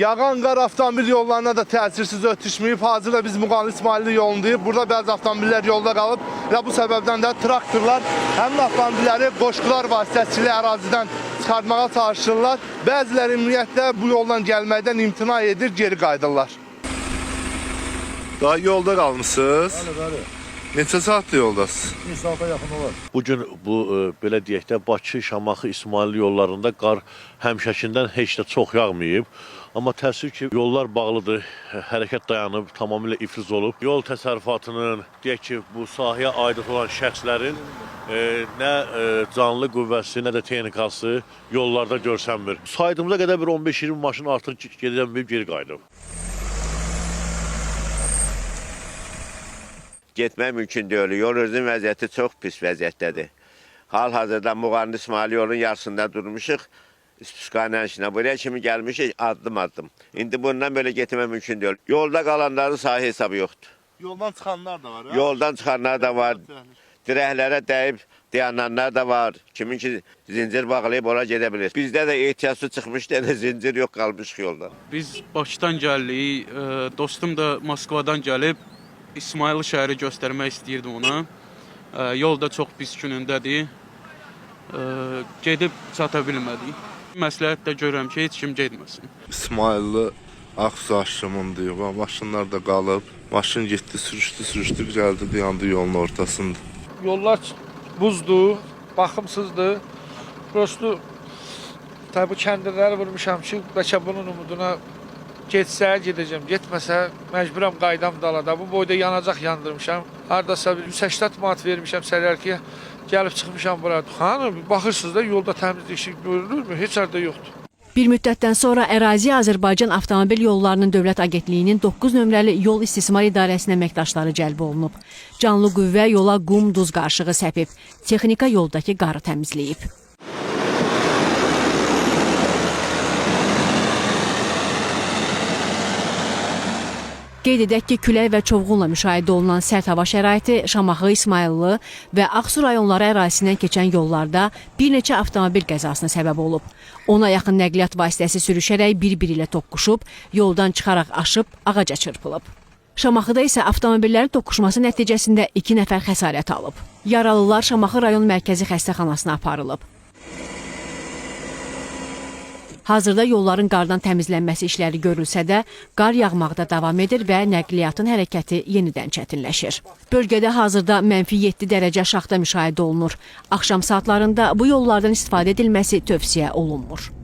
Yağan qar avtomobil yollarına da təsirsiz ötüşməyib. Hazırda biz Muğan İsmailli yolundayıq. Burada bəzi avtomobillər yolda qalıb və bu səbəbdən də traktorlar həmin avtomobilləri qoşqular vasitəsilə ərazidən çıxartmağa çalışırlar. Bəziləri ümumiyyətlə bu yoldan gəlməkdən imtina edir, geri qayıdırlar. Daha yolda qalmısınız? Bəli, bəli. Neçə saatdır yoldasınız? Bir saata yaxın olar. Bu gün bu e, belə deyək də Bakı, Şamaxı, İsmail yollarında qar həmişəkindən heç də çox yağmayıb. Amma təəssüf ki, yollar bağlıdır, hə- hərəkət dayanıb, tamamilə iflic olub. Yol təsərrüfatının, deyək ki, bu sahəyə aid olan şəxslərin e, nə e, canlı qüvvəsi, nə də texnikası yollarda görsənmir. Saydığımda qədər bir 15-20 maşın artıq gedən bir geri qayıdıb. Getmək mümkün deyil. Yol özünün vəziyyəti çox pis vəziyyətdədir. Hal-hazırda Muğanlı İsmail yolun yarısında durmuşuq. İspüskayla işinə buraya kimi gəlmişik addım-addım. İndi bundan belə getmək mümkün deyil. Yolda qalanların sahə hesabı yoxdur. Yoldan çıxanlar da var. ha? Yoldan çıxanlar da var, dirəklərə dəyib dayananlar da var. Kimin ki zincir bağlayıb ora gedə bilir. Bizdə də ehtiyacı çıxmışdı, elə zincir yox qalmışıq yolda. Biz Bakıdan gəldik. e, Dostum da Moskvadan gəlib İsmayıl şəhəri göstərmək istəyirdi ona. E, Yol da çox pis günündədir. E, Gedib çata bilmədik. Məsləhət də görürəm ki, heç kim getməsin. İsmailli Aksu aşımındır. Bax, Maşınlar da qalıb. Maşın getdi, sürüşdü, sürüşdü, gəldi, dayandı yolun ortasında. Yollar buzdur, baxımsızdır. Prosto tabi bu kəndirləri vurmuşam ki, bəlkə bunun umuduna getsə gedəcəm, getməsə məcburam qaydam dalada. Bu boyda yanacaq yandırmışam. Hardasa bir 180 manat vermişəm sərər ki, gəlib çıxmışam bura. Xanım, baxırsınız da yolda təmizlik işi görülürmü? Heç yerdə yoxdur. Bir müddətdən sonra əraziyə Azərbaycan Avtomobil Yollarının Dövlət Agentliyinin 9 nömrəli Yol İstismar İdarəsinin əməkdaşları cəlb olunub. Canlı qüvvə yola qum, duz qarışığı səpib. Texnika yoldakı qarı təmizləyib. Qeyd edək ki, külək və çovğunla müşahidə olunan sərt hava şəraiti Şamaxı, İsmayıllı və Ağsu rayonları ərazisindən keçən yollarda bir neçə avtomobil qəzasına səbəb olub. Ona yaxın nəqliyyat vasitəsi sürüşərək bir-biri ilə toqquşub, yoldan çıxaraq aşıb ağaca çırpılıb. Şamaxıda isə avtomobillərin toqquşması nəticəsində 2 nəfər xəsarət alıb. Yaralılar Şamaxı rayon mərkəzi xəstəxanasına aparılıb. Hazırda yolların qardan təmizlənməsi işləri görülsə də, qar yağmaqda davam edir və nəqliyyatın hərəkəti yenidən çətinləşir. Bölgədə hazırda mənfi 7 dərəcə şaxta müşahidə olunur. Axşam saatlarında bu yollardan istifadə edilməsi tövsiyə olunmur.